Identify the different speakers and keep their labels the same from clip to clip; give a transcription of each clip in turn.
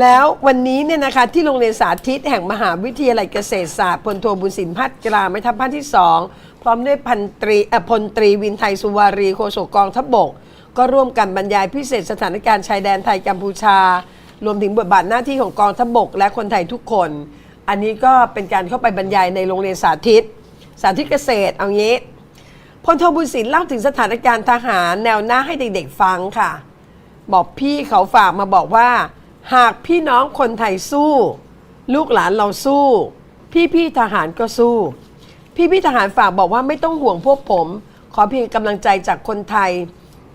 Speaker 1: แล้ววันนี้เนี่ยนะคะที่โรงเรียนสาธิตแห่งมหาวิทยาลัยเกษตรศาสตร์พลโทบุญสินพัฒกลาไม่ทัพภาคที่สองพร้อมด้วยพันตรีอ่อพลตรีวินไทยสุวารีโฆษกกองทัพบก ก็ร่วมกันบรรยายพิเศษสถานการณ์ชายแดนไทยกัมพูชา รวมถึงบทบาทหน้าที่ของกองทัพบก และคนไทยทุกคน อันนี้ก็เป็นการเข้าไปบรรยายในโรงเรียนสาธิต สาธิตเกษตรเอางี้พลโทบุญสินเล่าถึงสถานการณ์ทหารแนวหน้าให้เด็กๆฟังค่ะ บอกพี่เขาฝากมาบอกว่า หากพี่น้องคนไทยสู้ ลูกหลานเราสู้ พี่พี่ทหารก็สู้ พี่พี่ทหารฝากบอกว่าไม่ต้องห่วงพวกผม ขอเพียงกำลังใจจากคนไทย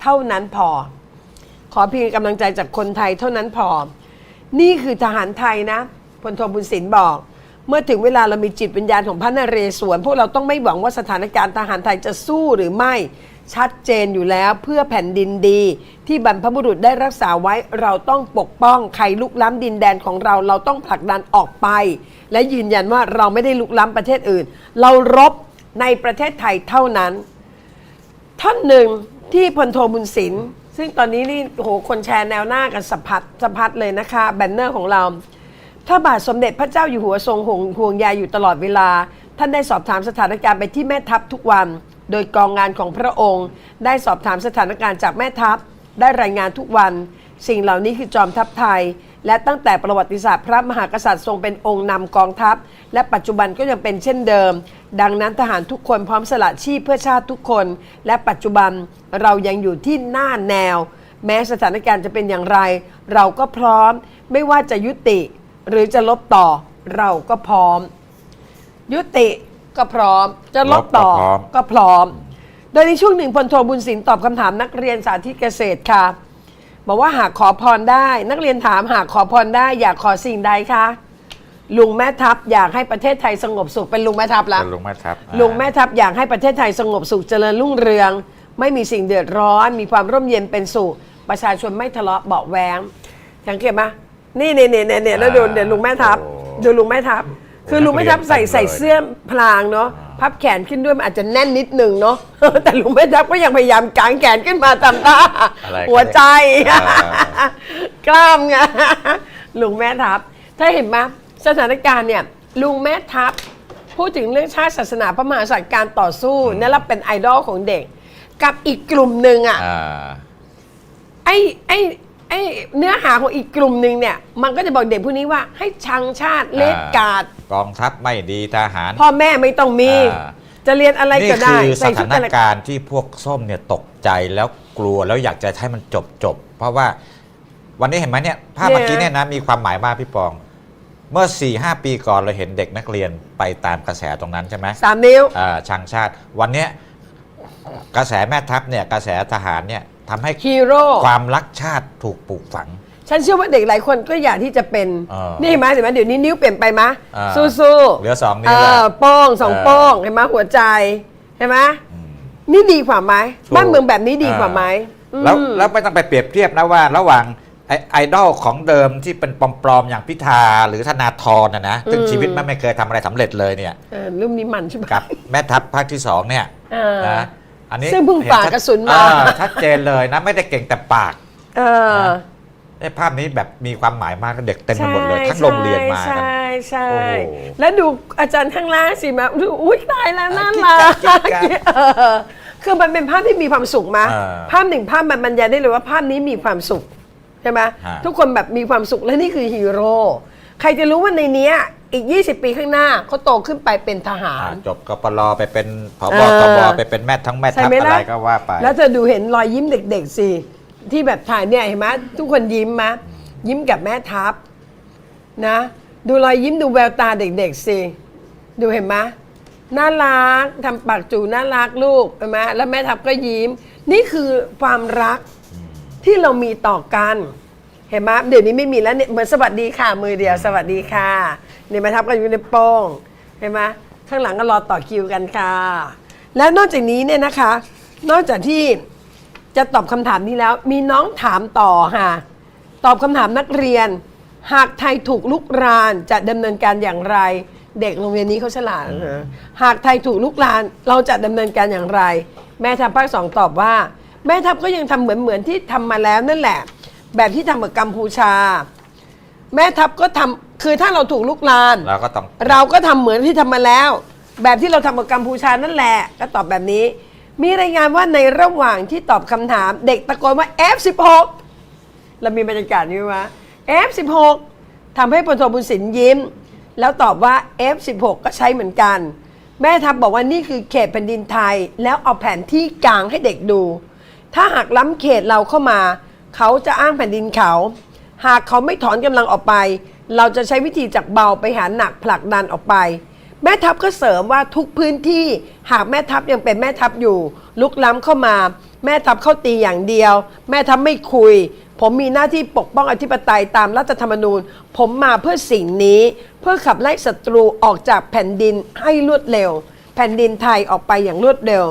Speaker 1: เท่านั้นพอ ขอเพียงกำลังใจจากคนไทยเท่านั้นพอ นี่คือทหารไทยนะพลโทบุญสินบอก เมื่อถึงเวลาเรามีจิตวิญญาณของพระนเรศวรพวกเราต้องไม่หวังว่าสถานการณ์ทหารไทยจะสู้หรือไม่ ชัดเจนอยู่แล้วเพื่อแผ่นดินดี ที่บรรพบุรุษได้รักษาไว้เราต้องปกป้องใครลุกล้ำดินแดนของเราเราต้องผลักดันออกไป และยืนยันว่าเราไม่ได้ลุกล้ำประเทศอื่น เรารบในประเทศไทยเท่านั้น ท่านหนึ่งที่พลโทบุญสินซึ่งตอนนี้นี่โอ้โหคนแชร์แนวหน้ากันสะพัดสะพัดเลยนะคะ แบนเนอร์ของเรา ถ้าบาทสมเด็จพระเจ้าอยู่หัวทรงห่วงห่วงใยอยู่ตลอดเวลา ท่านได้สอบถามสถานการณ์ไปที่แม่ทัพทุกวัน โดยกองงานของพระองค์ ได้สอบถามสถานการณ์จากแม่ทัพ ได้รายงานทุกวัน สิ่งเหล่านี้คือจอมทัพไทย และตั้งแต่ประวัติศาสตร์พระมหากษัตริย์ทรงเป็นองค์นำกองทัพ และปัจจุบันก็ยังเป็นเช่นเดิม ดังนั้นทหารทุกคนพร้อมสละชีพเพื่อชาติทุกคน และปัจจุบันเรายังอยู่ที่หน้าแนว แม้สถานการณ์จะเป็นอย่างไร เราก็พร้อม ไม่ว่าจะยุติ หรือจะลบต่อเราก็พร้อม ยุติ ก็พร้อม จะลบต่อ
Speaker 2: ลบก็พร้อม
Speaker 1: ก็พร้อม โดยในช่วงหนึ่งพลโทบุญสินตอบคำถามนักเรียนสาธิตเกษตรค่ะ บอกว่าหากขอพรได้ นักเรียนถามหากขอพรได้ อยากขอสิ่งใดคะลุงแม่ทัพอยากให้ประเทศไทยสงบสุขเป็นลุงแม่ทัพละ
Speaker 2: เป็นลุงแม่ทัพ
Speaker 1: ลุงแม่ทัพอยากให้ประเทศไทยสงบสุขเจริญรุ่งเรือง ไม่มีสิ่งเดือดร้อน มีความร่มเย็นเป็นสุข ประชาชนไม่ทะเลาะเบาะแวงสังเกตไหมนี่เนี่ยเนี่ยเนี่ยเนี่ยแล้วดูเดี๋ยวลุงแม่ทัพดูลุงแม่ทัพ คือลุงแม่ทัพใส่ใส่เสื้อพลางเนาะพับแขนขึ้นด้วยมันอาจจะแน่นนิดหนึ่งเนาะแต่ลุงแม่ทัพก็ยังพยายามกางแขนขึ้นมาทำท่า
Speaker 2: อะไร
Speaker 1: หัวใจ
Speaker 2: อ่า
Speaker 1: กล้ามไงลุงแม่ทัพถ้าเห็นไหมสถานการณ์เนี่ยลุงแม่ทัพพูดถึงเรื่องชาติศาสนาพระมหากษัตริย์การต่อสู้นั่นแหละเป็นไอดอลของเด็ก กับอีกกลุ่มหนึ่งอะ
Speaker 2: อ่า
Speaker 1: ไอ้ไอ้ไอ้เนื้อหาของอีกกลุ่มหนึ่งเนี่ย มันก็จะบอกเด็กผู้นี้ว่าให้ชังชาติเลดการ์ด
Speaker 2: กองทัพไม่ดีทหาร
Speaker 1: พ่อแม่ไม่ต้องมี
Speaker 2: อ่า
Speaker 1: จะเรียนอะไร
Speaker 2: นี่
Speaker 1: ก็ได้
Speaker 2: คือส
Speaker 1: ใส่
Speaker 2: ถา
Speaker 1: ชุด
Speaker 2: น
Speaker 1: อะไร
Speaker 2: การณ์ที่พวกส้มเนี่ยตกใจแล้วกลัวแล้วอยากจะให้มันจบจบเพราะว่าวันนี้เห็นไหมเนี่ยภาพเมื่อกี้เนี่ยนะมีความหมายมากพี่ปอง เมื่อ4ี่หปีก่อนเราเห็นเด็กนักเรียนไปตามกระแสตรงนั้นใช่ไหม
Speaker 1: สามนิ้ว
Speaker 2: อ่าชังชาติ วันเนี้ยกระแสแม่ทัพเนี่ยกระแสทหารเนี่ยทำให้
Speaker 1: ฮีโร่
Speaker 2: ความรักชาติถูกปลูกฝัง
Speaker 1: ฉันเชื่อว่าเด็กหลายคนก็อยากที่จะเป็น
Speaker 2: เออ
Speaker 1: นี่เห็นไหมเห็นไหมเดี๋ยวนี้นิ้วเปลี่ยนไปมะ
Speaker 2: อ่า
Speaker 1: สู้ๆ
Speaker 2: เหลือสองนิ้ว
Speaker 1: เอ
Speaker 2: แล้ว
Speaker 1: อโป้งสอง
Speaker 2: เออ
Speaker 1: โป้งเห็นไหมหัวใจเห็นไหม
Speaker 2: อืม
Speaker 1: นี่ดีกว่าไหม
Speaker 2: ถูก
Speaker 1: บ้านเมืองแบบนี้ดีกว่าไหม
Speaker 2: แล้ว
Speaker 1: อืม
Speaker 2: แล้วไม่ต้องไปเปรียบเทียบนะว่า ระหว่างไอไอดอลของเดิมที่เป็นปลอมๆอย่างพิธาหรือธนาธรนะนะซึ่งชีวิตมันไม่เคยทำอะไรสำเร็จเลยเนี่ย
Speaker 1: เออรุ่มนี้มันใช่ไหม
Speaker 2: กับแม่ทัพภาคที่สองเนี่ย
Speaker 1: เออ
Speaker 2: นะอันนี้
Speaker 1: ซึ่งเพิ่ง
Speaker 2: ห็
Speaker 1: ฝ่า
Speaker 2: ชัด
Speaker 1: กระสุนมา
Speaker 2: อ่ชัดเจนเลยนะ ไม่ได้เก่งแต่ปาก
Speaker 1: เออ
Speaker 2: นะ ไอ้ภาพนี้แบบมีความหมายมากเด็กเต็มไปหมดเลย ทั้งโรงเรียนมากัน
Speaker 1: ใช่ใช่
Speaker 2: โอ้โห
Speaker 1: แล้วดูอาจารย์ข้างล่างสิมาดูอุ้ยตายแล้วน่ารัก
Speaker 2: กิ๊กกักกิ๊กกัก
Speaker 1: เออคือมันเป็นภาพที่มีความสุขมา
Speaker 2: เออ
Speaker 1: ภาพหนึ่งภาพมันบรรยายได้เลยว่าภาพนี้มีความสุขใช่ไหม
Speaker 2: ฮะ
Speaker 1: ทุกคนแบบมีความสุขและนี่คือฮีโร่ใครจะรู้ว่าในเนี้ยอีก 20 ปีข้างหน้าเขาโตขึ้นไปเป็นทหาร
Speaker 2: อ่าจบกปรไปเป็นผบ
Speaker 1: เออ
Speaker 2: ตบไปเป็นแม่ทั้งแม่
Speaker 1: ใช่
Speaker 2: ทัพ
Speaker 1: ไหม
Speaker 2: อะไร
Speaker 1: ล่ะ
Speaker 2: ก็ว่าไป
Speaker 1: แล้วเธอดูเห็นรอยยิ้มเด็กๆสิ ที่แบบถ่ายเนี่ยเห็นไหมทุกคนยิ้มมะยิ้มกับแม่ทัพนะ ดูรอยยิ้มดูแววตาเด็กๆสิดูเห็นไหมน่ารักทำปากจูน่ารักลูกเห็นไหมแล้วแม่ทัพก็ยิ้ม นี่คือความรักที่เรามีต่อกัน เห็นไหมเดี๋ยวนี้ไม่มีแล้วเนี่ยเหมือนสวัสดีค่ะ มือเดียวสวัสดีค่ะเนี่ยแม่ทัพก็อยู่ในโป้งเห็นไหมข้างหลังก็รอต่อคิวกันค่ะ แล้วนอกจากนี้เนี่ยนะคะ นอกจากที่ จะตอบคำถามนี้แล้ว มีน้องถามต่อค่ะ ตอบคำถามนักเรียน หากไทยถูกลุกรานจะดำเนินการอย่างไร เด็กโรงเรียนนี้เขาฉลาดนะหากไทยถูกลุกรานเราจะดำเนินการอย่างไร แม่ทัพภาคสองตอบว่า แม่ทัพก็ยังทำเหมือนเหมือนที่ทำมาแล้วนั่นแหละ แบบที่ทำกับกัมพูชา แม่ทัพก็ทำคือถ้าเราถูกลุกลาน
Speaker 2: เราก็ต้อง
Speaker 1: เราก็ทำเหมือนที่ทำมาแล้ว แบบที่เราทำกับกัมพูชานั่นแหละ ก็ตอบแบบนี้ มีรายงานว่าในระหว่างที่ตอบคำถาม เด็กตะโกนว่า F16 เรามีบรรยากาศนี้ว่า F16 ทำให้พลโทบุญสินยิ้ม แล้วตอบว่า F16 ก็ใช้เหมือนกัน แม่ทัพบอกว่านี่คือเขตแผ่นดินไทย แล้วเอาแผนที่กลางให้เด็กดู ถ้าหากล้ำเขตเราเข้ามา เขาจะอ้างแผ่นดินเขา หากเขาไม่ถอนกำลังออกไป เราจะใช้วิธีจากเบาไปหาหนักผลักดันออกไป แม่ทัพก็เสริมว่าทุกพื้นที่หากแม่ทัพยังเป็นแม่ทัพอยู่ ลุกล้ำเข้ามา แม่ทัพเข้าตีอย่างเดียว แม่ทัพไม่คุย ผมมีหน้าที่ปกป้องอธิปไตยตามรัฐธรรมนูญ ผมมาเพื่อสิ่งนี้ เพื่อขับไล่ศัตรูออกจากแผ่นดินให้รวดเร็ว แผ่นดินไทยออกไปอย่างรวดเร็ว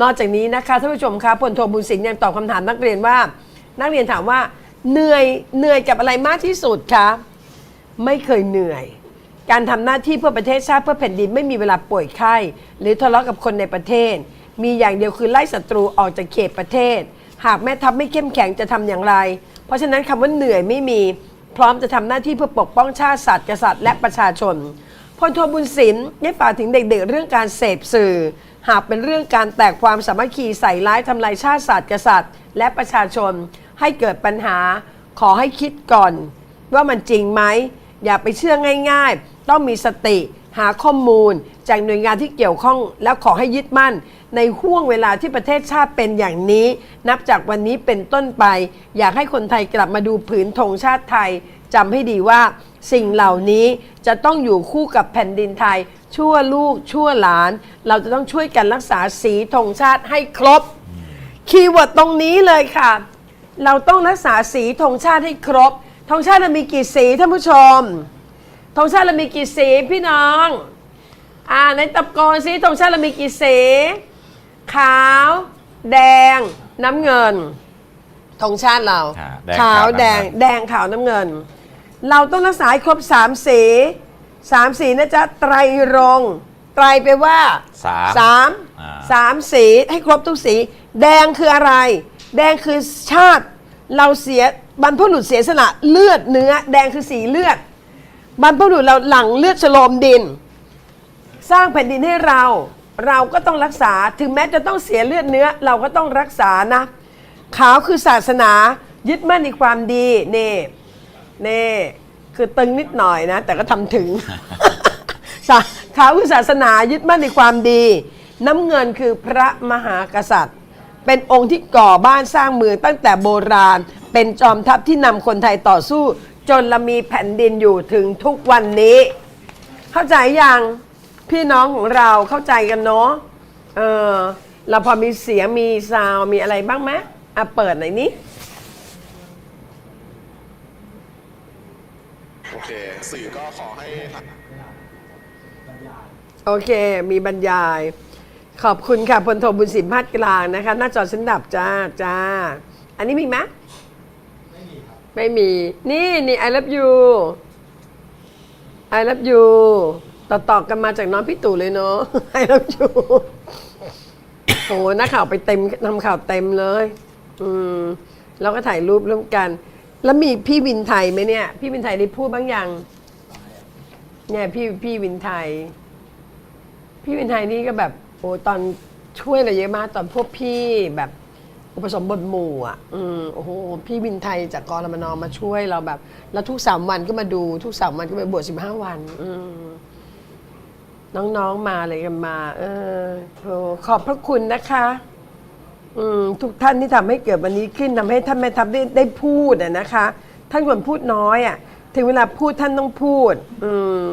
Speaker 1: นอกจากนี้นะคะท่านผู้ชมคะพลโทบุญสินยังตอบคำถามนักเรียนว่า นักเรียนถามว่าเหนื่อยเหนื่อยกับอะไรมากที่สุดคะไม่เคยเหนื่อย การทำหน้าที่เพื่อประเทศชาติเพื่อแผ่นดินไม่มีเวลาป่วยไข้ หรือทะเลาะกับคนในประเทศ มีอย่างเดียวคือไล่ศัตรูออกจากเขตประเทศ หากแม่ทัพไม่เข้มแข็งจะทำอย่างไร เพราะฉะนั้นคำว่าเหนื่อยไม่มี พร้อมจะทำหน้าที่เพื่อปกป้องชาติศาสตร์กษัตริย์และประชาชนพลโทบุญสินได้ฝากถึงเด็กๆ เรื่องการเสพสื่อ หากเป็นเรื่องการแตกความสามัคคีใส่ร้ายทำลายชาติศาสตร์กษัตริย์ และประชาชน ให้เกิดปัญหาขอให้คิดก่อน ว่ามันจริงไหมอย่าไปเชื่อง่าย ๆ ต้องมีสติ หาข้อมูล จากหน่วยงานที่เกี่ยวข้อง แล้วขอให้ยึดมั่น ในห่วงเวลาที่ประเทศชาติเป็นอย่างนี้ นับจากวันนี้เป็นต้นไป อยากให้คนไทยกลับมาดูผืนธงชาติไทยจำให้ดีว่า สิ่งเหล่านี้จะต้องอยู่คู่กับแผ่นดินไทย ชั่วลูกชั่วหลาน เราจะต้องช่วยกันรักษาสีธงชาติให้ครบคีย์เวิร์ดตรงนี้เลยค่ะ เราต้องรักษาสีธงชาติให้ครบธงชาติมีกี่สีท่านผู้ชม ธงชาติเรามีกี่สีพี่น้อง อ่าในตะโกนสีธงชาติเรามีกี่สี ขาว แดง น้ำเงินธงชาติเรา
Speaker 2: อ่าแดง
Speaker 1: ขาว
Speaker 2: ขาว
Speaker 1: แดง
Speaker 2: น้ำเงิน
Speaker 1: แดงขาวน้ำเงิน เราต้องรักษาให้ครบสามสีสามสีนะจ๊ะไตรรงค์ไตรไปลว่า
Speaker 2: สาม
Speaker 1: สาม
Speaker 2: อ่า
Speaker 1: สามสีให้ครบทุกสี แดงคืออะไร แดงคือชาติ เราเสียบรรพบุรุษเสียสละเลือดเนื้อ แดงคือสีเลือด บรรพบุรุษเราหลั่งเลือดฉโลมดิน สร้างแผ่นดินให้เรา เราก็ต้องรักษาถึงแม้จะต้องเสียเลือดเนื้อ เราก็ต้องรักษานะขาวคือศาสนายึดมั่นในความดีเน่เน่คือตึงนิดหน่อยนะ แต่ก็ทำถึง ขาวคือศาสนายึดมั่นในความดี น้ำเงินคือพระมหากษัตริย์ เป็นองค์ที่ก่อบ้านสร้างเมืองตั้งแต่โบราณ เป็นจอมทัพที่นำคนไทยต่อสู้ จนเรามีแผ่นดินอยู่ถึงทุกวันนี้ เข้าใจยังพี่น้องของเราเข้าใจกันเนาะเออเราพอมีเสียงมีซาวด์มีอะไรบ้างไหมอะเปิดหน่อยนี้
Speaker 3: โอเค สื่อก็ขอให้
Speaker 1: โอเค มีบรรยาย ขอบคุณค่ะพลโทบุญสิมพัดกลางนะคะ หน้าจอฉันดับจ้าจ้า อันนี้มีไหมไม่มีครับ ไม่มี นี่นี่ I love you I love you ต่อต่อกันมาจากน้องพี่ตู่เลยเนาะ I love you โอ้นักข่าวไปเต็มทำข่าวเต็มเลย อืมแล้วก็ถ่ายรูปร่วมกัน แล้วมีพี่วินไทยไหมเนี่ย พี่วินไทยได้พูดบ้างยัง เนี่ยพี่พี่วินไทย พี่วินไทยนี่ก็แบบ โอ้ตอนช่วยอะไรเยอะมากตอนพวกพี่แบบ อุปสมบทหมู่อะอืมโอ้โหพี่วินไทยจากกรมนมาช่วยเราแบบ แล้วทุกสามวันก็มาดูทุกสามวันก็ไปบวชสิบห้าวัน อืมน้องๆมาอะไรกันมา เออโอ้ขอบพระคุณนะคะ อืมทุกท่านที่ทำให้เกิดวันนี้ขึ้นทำให้ท่านแม่ทัพได้ได้พูดอะนะคะ ท่านควรพูดน้อยอะ ถึงเวลาพูดท่านต้องพูด อืม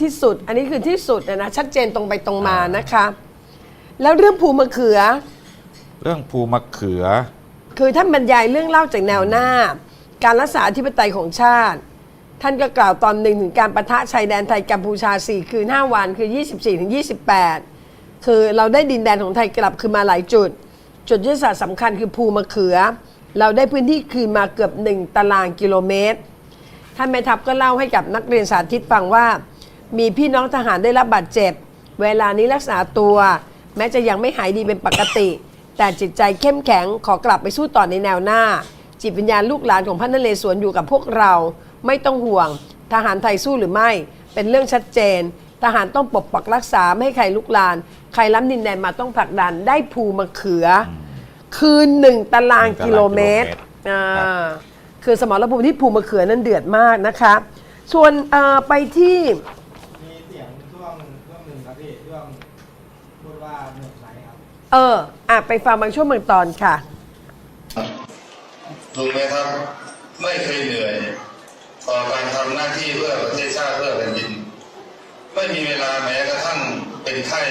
Speaker 1: ที่สุด อันนี้คือที่สุดอะนะชัดเจนตรงไปตรงมานะคะ แล้วเรื่องภูมะเขือ
Speaker 2: เรื่องภูมะเขือ
Speaker 1: คือท่านบรรยายเรื่องเล่าจากแนวหน้า การรักษาอธิปไตยของชาติ ท่านก็กล่าวตอนหนึ่งถึงการประทะชายแดนไทยกัมพูชา 4 คืน 5 วันคือ 24ถึง28 คือเราได้ดินแดนของไทยกลับคืนมาหลายจุด จุดยุทธศาสตร์สำคัญคือภูมะเขือ เราได้พื้นที่คืนมาเกือบ 1 ตารางกิโลเมตร ท่านแม่ทัพก็เล่าให้กับนักเรียนสาธิตฟังว่า มีพี่น้องทหารได้รับบาดเจ็บ เวลานี้รักษาตัว แม้จะยังไม่หายดีเป็นปกติ แต่จิตใจเข้มแข็งขอกลับไปสู้ต่อในแนวหน้า จิตวิญญาณลูกหลานของพระนเรศวรอยู่กับพวกเรา ไม่ต้องห่วง ทหารไทยสู้หรือไม่ เป็นเรื่องชัดเจน ทหารต้องปกปักรักษาไม่ให้ใครลุกลาน ใครล้ำดินแดนมาต้องผลักดันได้ภูมะเขืออคืนหนึ่งตารางกิโลเมตรอ่าคือสมรภูมิที่ภูมะเขือนั้นเดือดมากนะคะส่วนเอ่อไปที่
Speaker 4: มีเสียงช่วงช่วงหนึ่งครับพี่ช่วงพูดว่าเหนื่อยไหมครับ
Speaker 1: เออ อะไปฟังบางช่วงบางตอนค่ะ
Speaker 5: ถูกไหมครับ ไม่เคยเหนื่อยต่อการทำหน้าที่เพื่อประเทศชาติเพื่อแผ่นดิน ไม่มีเวลาแม้กระทั่งเป็นไข้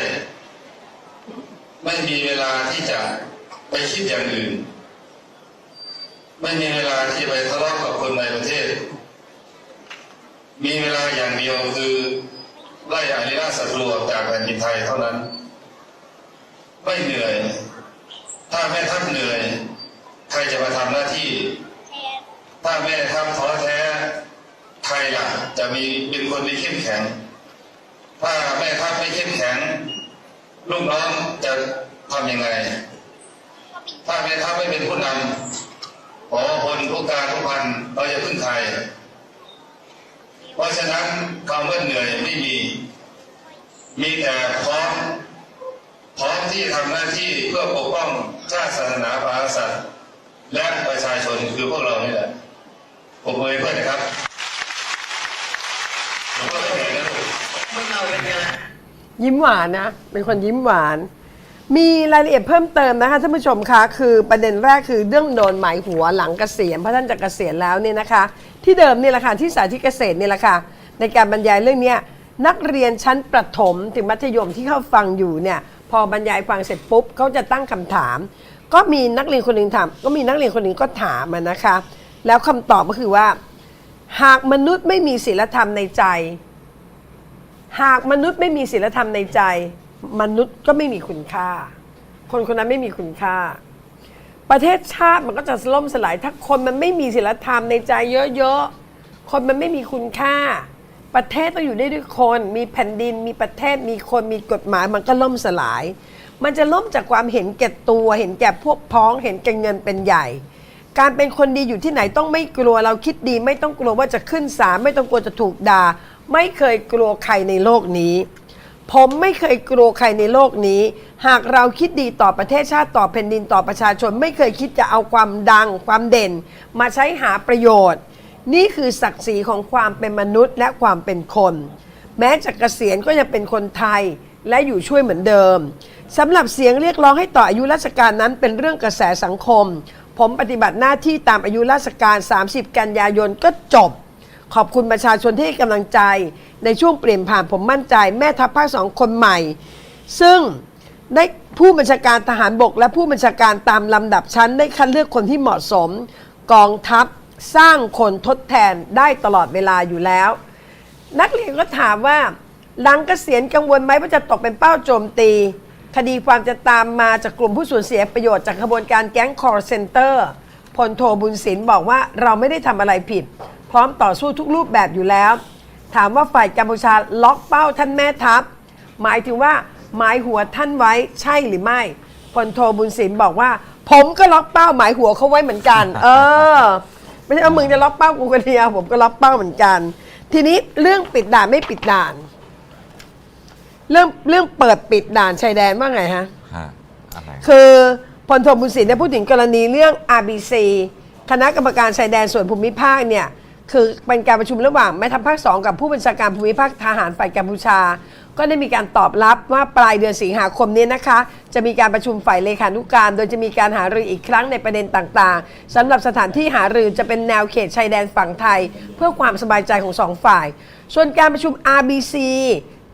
Speaker 5: ไม่มีเวลาที่จะไปคิดอย่างอื่น ไม่มีเวลาที่ไปทะเลาะกับคนในประเทศ มีเวลาอย่างเดียวคือไล่อาริราชศัตรูออกจากแผ่นดินไทยเท่านั้น ไม่เหนื่อย ถ้าแม่ทัพเหนื่อย ใครจะมาทำหน้าที่ ถ้าแม่ทัพท้อแท้ ใครล่ะ จะมีเป็นคนที่เข้มแข็ง ถ้าแม่ทัพไม่เข้มแข็ง ลูกน้องจะทำยังไง ถ้าแม่ทัพไม่เป็นผู้นำขอพลผู้การทุกพันเราจะพึ่งใคร เพราะฉะนั้นคำว่าเหนื่อยไม่มี มีแต่พร้อม ที่ทำหน้าที่เพื่อปกป้องชาติศาสนาพระมหากษัตริย์ และประชาชนคือพวกเรานี่แหละผมเลยเพื่อนนะครับผมก็เหนื่อยนะลูก
Speaker 1: ยิ้มหวานนะ เป็นคนยิ้มหวาน มีรายละเอียดเพิ่มเติมนะคะท่านผู้ชมคะคือประเด็นแรกคือเรื่องโดนหมายหัวหลังเกษียณเพราะท่านจะเกษียณแล้วเนี่ยนะคะ ที่เดิมเนี่ยแหละค่ะที่สาธิตเกษตรเนี่ยแหละค่ะในการบรรยายเรื่องเนี้ยนักเรียนชั้นประถมถึงมัธยมที่เขาฟังอยู่เนี่ย พอบรรยายฟังเสร็จปุ๊บเขาจะตั้งคำถาม ก็มีนักเรียนคนหนึ่งถาม ก็มีนักเรียนคนหนึ่งก็ถามมานะคะ แล้วคำตอบก็คือว่า หากมนุษย์ไม่มีศีลธรรมในใจ หากมนุษย์ไม่มีศีลธรรมในใจ มนุษย์ก็ไม่มีคุณค่า คนคนนั้นไม่มีคุณค่า ประเทศชาติมันก็จะล่มสลายถ้าคนมันไม่มีศีลธรรมในใจเยอะๆคนมันไม่มีคุณค่า ประเทศต้องอยู่ได้ด้วยคน มีแผ่นดิน มีประเทศ มีคน มีกฎหมาย มันก็ล่มสลาย มันจะล่มจากความเห็นแก่ตัว เห็นแก่พวกพ้อง เห็นแก่เงินเป็นใหญ่ การเป็นคนดีอยู่ที่ไหนต้องไม่กลัว เราคิดดี ไม่ต้องกลัวว่าจะขึ้นศาล ไม่ต้องกลัวจะถูกด่า ไม่เคยกลัวใครในโลกนี้ ผมไม่เคยกลัวใครในโลกนี้ หากเราคิดดีต่อประเทศชาติ ต่อแผ่นดิน ต่อประชาชน ไม่เคยคิดจะเอาความดัง ความเด่น มาใช้หาประโยชน์ นี่คือศักดิ์ศรีของความเป็นมนุษย์และความเป็นคน แม้จะเกษียณก็ยังเป็นคนไทยและอยู่ช่วยเหมือนเดิมสำหรับเสียงเรียกร้องให้ต่ออายุราชการนั้นเป็นเรื่องกระแสสังคม ผมปฏิบัติหน้าที่ตามอายุราชการ 30 กันยายนก็จบ ขอบคุณประชาชนที่ให้กำลังใจ ในช่วงเปลี่ยนผ่านผมมั่นใจ แม่ทัพภาคสองคนใหม่ ซึ่งได้ผู้บัญชาการทหารบก และผู้บัญชาการตามลำดับชั้นได้คัดเลือกคนที่เหมาะสม กองทัพ สร้างคนทดแทนได้ตลอดเวลาอยู่แล้ว นักเรียนก็ถามว่า หลังเกษียณกังวลไหมว่าจะตกเป็นเป้าโจมตี คดีความจะตามมาจากกลุ่มผู้สูญเสียประโยชน์จากขบวนการแก๊งคอร์เซนเตอร์พลโทบุญศิลป์บอกว่าเราไม่ได้ทำอะไรผิด พร้อมต่อสู้ทุกรูปแบบอยู่แล้ว ถามว่าฝ่ายกัมพูชาล็อกเป้าท่านแม่ทัพ หมายถึงว่าหมายหัวท่านไว้ใช่หรือไม่พลโทบุญศิลป์บอกว่า ผมก็ล็อกเป้าหมายหัวเขาไว้เหมือนกัน เออ ไม่ใช่ว่ามึงจะล็อกเป้ากูคนเดียวผมก็ล็อกเป้าเหมือนกัน ทีนี้เรื่องปิดด่านไม่ปิดด่าน เรื่องเรื่องเปิดปิดด่านชายแดนว่าไงฮะ
Speaker 2: ฮะอะไร
Speaker 1: คือพลโทบุญศิลป์ได้พูดถึงกรณีเรื่อง RBC คณะกรรมการชายแดนส่วนภูมิภาคเนี่ย คือเป็นการประชุมระหว่างแม่ทัพภาคสองกับผู้บัญชาการภูมิภาคทหารฝ่ายกัมพูชา ก็ได้มีการตอบรับว่าปลายเดือนสิงหาคมนี้นะคะ จะมีการประชุมฝ่ายเลขานุการ โดยจะมีการหารืออีกครั้งในประเด็นต่างๆสำหรับสถานที่หารือจะเป็นแนวเขตชายแดนฝั่งไทย เพื่อความสบายใจของสองฝ่าย ส่วนการประชุม RBC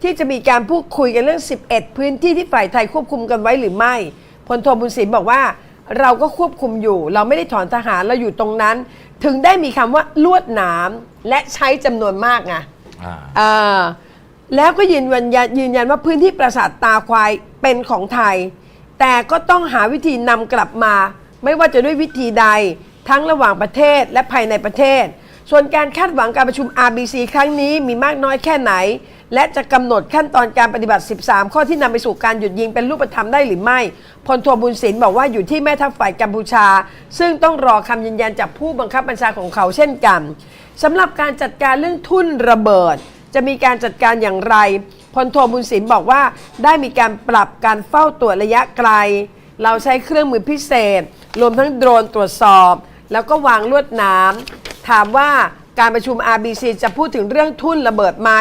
Speaker 1: ที่จะมีการพูดคุยกันเรื่อง 11 พื้นที่ที่ฝ่ายไทยควบคุมกันไว้หรือไม่พลโทบุญศิลป์บอกว่าเราก็ควบคุมอยู่ เราไม่ได้ถอนทหารเราอยู่ตรงนั้น ถึงได้มีคำว่าลวดหนามและใช้จำนวนมากไง
Speaker 2: อ่า
Speaker 1: เอ่อ แล้วก็ยืนยันยืนยันว่าพื้นที่ปราสาทตาควายเป็นของไทย แต่ก็ต้องหาวิธีนำกลับมา ไม่ว่าจะด้วยวิธีใดทั้งระหว่างประเทศและภายในประเทศ ส่วนการคาดหวังการประชุม RBC ครั้งนี้มีมากน้อยแค่ไหน และจะกำหนดขั้นตอนการปฏิบัติ 13 ข้อที่นำไปสู่การหยุดยิงเป็นรูปธรรมได้หรือไม่พลโทบุญสินบอกว่าอยู่ที่แม่ทัพฝ่ายกัมพูชา ซึ่งต้องรอคำยืนยันจากผู้บังคับบัญชาของเขาเช่นกันสำหรับการจัดการเรื่องทุ่นระเบิด จะมีการจัดการอย่างไรพลโทบุญสินบอกว่าได้มีการปรับการเฝ้าตรวจระยะไกล เราใช้เครื่องมือพิเศษ รวมทั้งโดรนตรวจสอบ แล้วก็วางลวดหน้ำถามว่าการประชุม RBC จะพูดถึงเรื่องทุ่นระเบิดไหม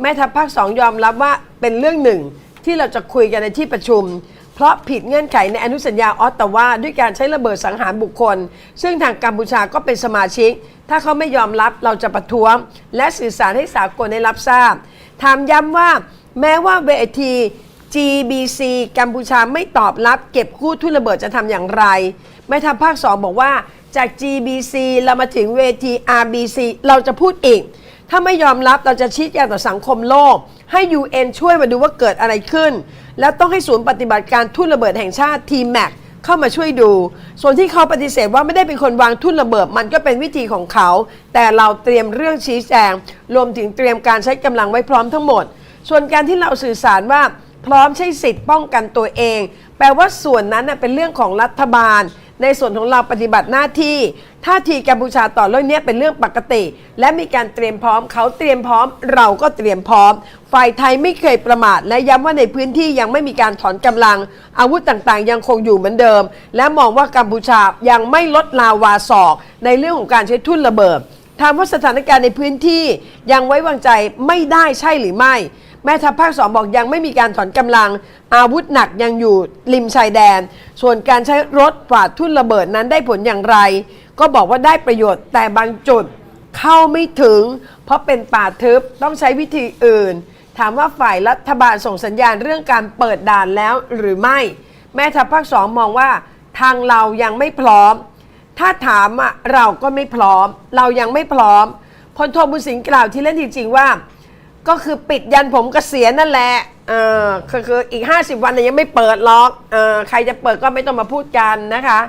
Speaker 1: แม่ทัพภาคสองยอมรับว่าเป็นเรื่องหนึ่งที่เราจะคุยกันในที่ประชุม เพราะผิดเงื่อนไขในอนุสัญญาออตตาวาด้วยการใช้ระเบิดสังหารบุคคล ซึ่งทางกัมพูชาก็เป็นสมาชิก ถ้าเขาไม่ยอมรับเราจะประท้วง และสื่อสารให้สากลได้รับทราบถามย้ำว่า แม้ว่าเวที GBC กัมพูชาไม่ตอบรับ เก็บกู้ทุ่นระเบิดจะทำอย่างไรแม่ทัพภาคสองบอกว่าจาก GBC เรามาถึงเวที RBC เราจะพูดอีก ถ้าไม่ยอมรับเราจะชี้แจงต่อสังคมโลก ให้ UN ช่วยมาดูว่าเกิดอะไรขึ้น แล้วต้องให้ศูนย์ปฏิบัติการทุ่นระเบิดแห่งชาติ TMAC เข้ามาช่วยดู ส่วนที่เขาปฏิเสธว่าไม่ได้เป็นคนวางทุ่นระเบิดมันก็เป็นวิธีของเขา แต่เราเตรียมเรื่องชี้แจง รวมถึงเตรียมการใช้กำลังไว้พร้อมทั้งหมด ส่วนการที่เราสื่อสารว่าพร้อมใช้สิทธิ์ป้องกันตัวเอง แปลว่าส่วนนั้นเป็นเรื่องของรัฐบาล ในส่วนของเราปฏิบัติหน้าที่ ท่าทีกัมพูชาต่อเรื่องนี้เป็นเรื่องปกติ และมีการเตรียมพร้อมเขาเตรียมพร้อม เราก็เตรียมพร้อม ฝ่ายไทยไม่เคยประมาท และย้ำว่าในพื้นที่ยังไม่มีการถอนกำลัง อาวุธต่างๆ ยังคงอยู่เหมือนเดิม และมองว่ากัมพูชายังไม่ลดลาวาศอก ในเรื่องของการใช้ทุ่นระเบิดถามว่าสถานการณ์ในพื้นที่ยังไว้วางใจไม่ได้ใช่หรือไม่ แม่ทัพภาคสองบอกยังไม่มีการถอนกำลังอาวุธหนักยังอยู่ริมชายแดน ส่วนการใช้รถกวาดทุ่นระเบิดนั้นได้ผลอย่างไร ก็บอกว่าได้ประโยชน์แต่บางจุดเข้าไม่ถึง เพราะเป็นป่าทึบต้องใช้วิธีอื่น ถามว่าฝ่ายรัฐบาลส่งสัญญาณเรื่องการเปิดด่านแล้วหรือไม่ แม่ทัพภาคสองมองว่าทางเรายังไม่พร้อม ถ้าถามอะเราก็ไม่พร้อม เรายังไม่พร้อมพลโทบุญสิงห์กล่าวที่เล่นจริงๆว่า ก็คือปิดยันผมเกษียณนั่นแหละเออคือคืออีก 50 วันเนี่ยยังไม่เปิดล็อกเออใครจะเปิดก็ไม่ต้องมาพูดกันนะคะ